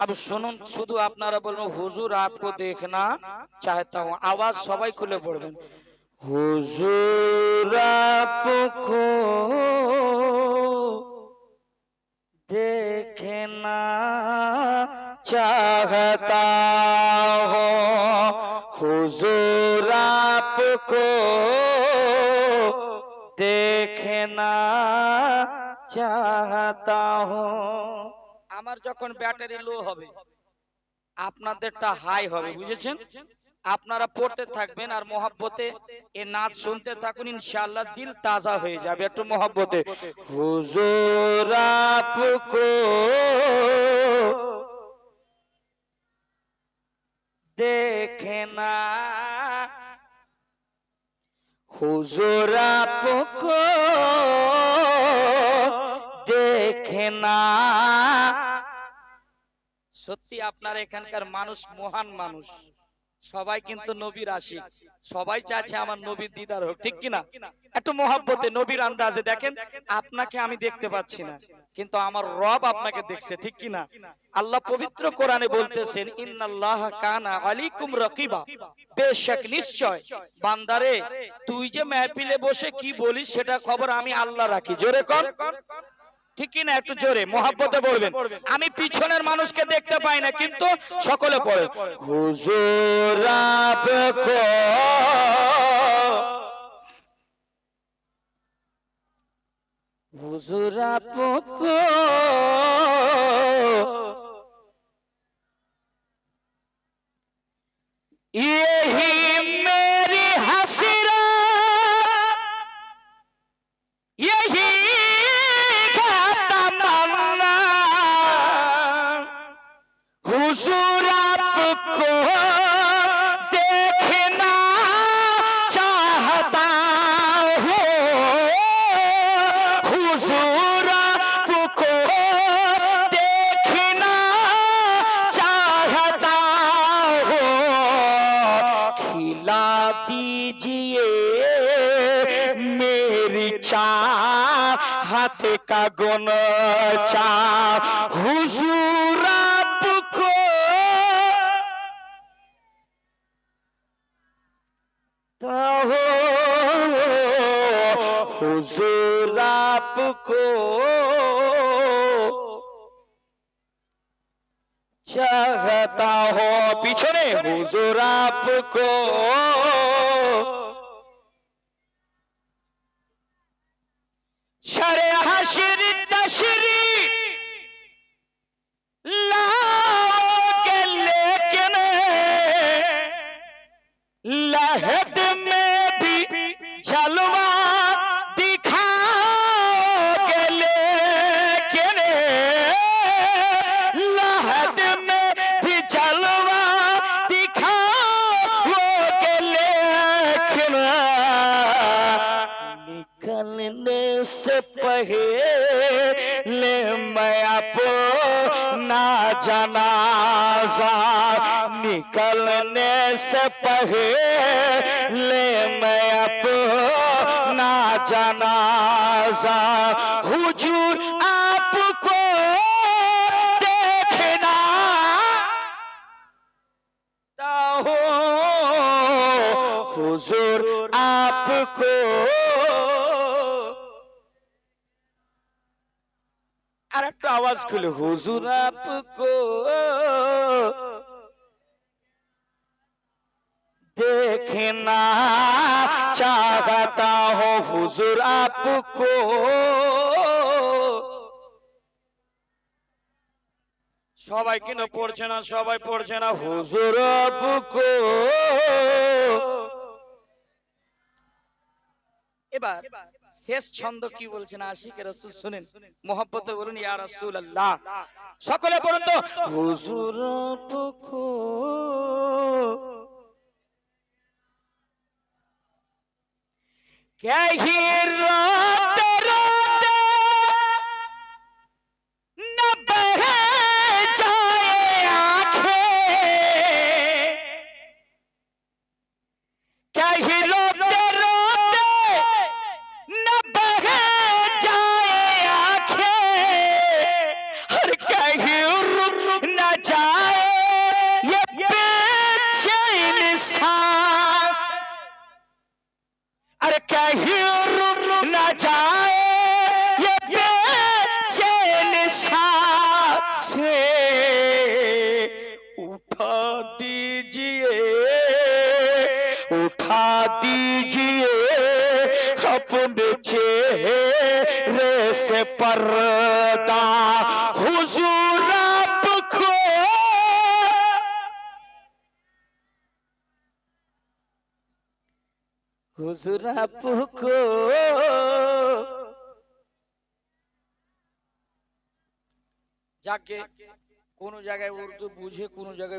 আমি শুনুন শুধু আপনারা বলবেন হুজুর আপকো দেখনা চাহতা হুম আওয়াজ সবাই খুলে পড়বেন হুজুর আপকো দেখনা চাহতা হো হুজুর আপকো দেখনা চাহতা হো আমার যখন ব্যাটারি লো হবে আপনাদেরটা হাই হবে বুঝেছেন? আপনারা পড়তে থাকবেন আর মহাব্বতে এ নাচ শুনতে থাকুন ইনশাআল্লাহ দিল তাজা হয়ে যাবে একটু মহাব্বতে। হুজুর আপকো দেখে না। হুজুর আপকো দেখে না। সত্যি আপনার এখানকার মানুষ মহান মানুষ। সবাই কিন্তু নবীর আশিক। সবাই চাচ্ছে আমার নবীর দিদার হোক, ঠিক কিনা? একটু মহাব্বতে নবীর আন্দাজে দেখেন, আপনাকে আমি দেখতে পাচ্ছি না, কিন্তু আমার রব আপনাকে দেখছে, ঠিক কিনা? আল্লাহ পবিত্র কোরআনে বলতেছেন, ইন্নাল্লাহ কানা আলাইকুম রাকিবা। বেশক নিশ্চয়, বান্দারে, তুই যে মেহফিলে বসে কি বলিস সেটা খবর আমি আল্লাহ রাখি। জোরে কর ঠিক কিনা একটু জোরে মহাব্বতে বলবেন। আমি পিছনের মানুষকে দেখতে পাই না কিন্তু সকলে পড়ে। হুজুর আপকো হুজুর हुजूर आपको देखना चाहता हूँ हुजूर आपको देखना चाहता हूँ खिला दीजिए मेरी चाहत का गुन चा हुजूर हुजूर आपको चाहता हो पीछे हुजूर आपको शरे हशर तशरी लाओगे लेकिन लहद में भी चलो पहले मैं अपना जनाजा निकलने से पहले मैं अपना जनाजा हुजूर आपको देखना हो हुजूर आपको একটু আওয়াজ খুলে হুজুর আপকো देखना चाहता हो हुजूर आपको সবাই কেন পড়ছে না সবাই পড়ছে না হুজুর আপকো এবার শেষ ছন্দ কি বলছেন আশিকে রসুল শুনেন, মোহব্বতে বলুন ইয়ার রসুল আল্লাহ সকলে বলুন তো। হুজুর পুকুর, কে उठा दीजिए उठा दीजिए अपने चेहरे से पर्दा हुजूर হুজরা পুকো যাকে কোন জায়গায় উর্দু বুঝে কোন জায়গায়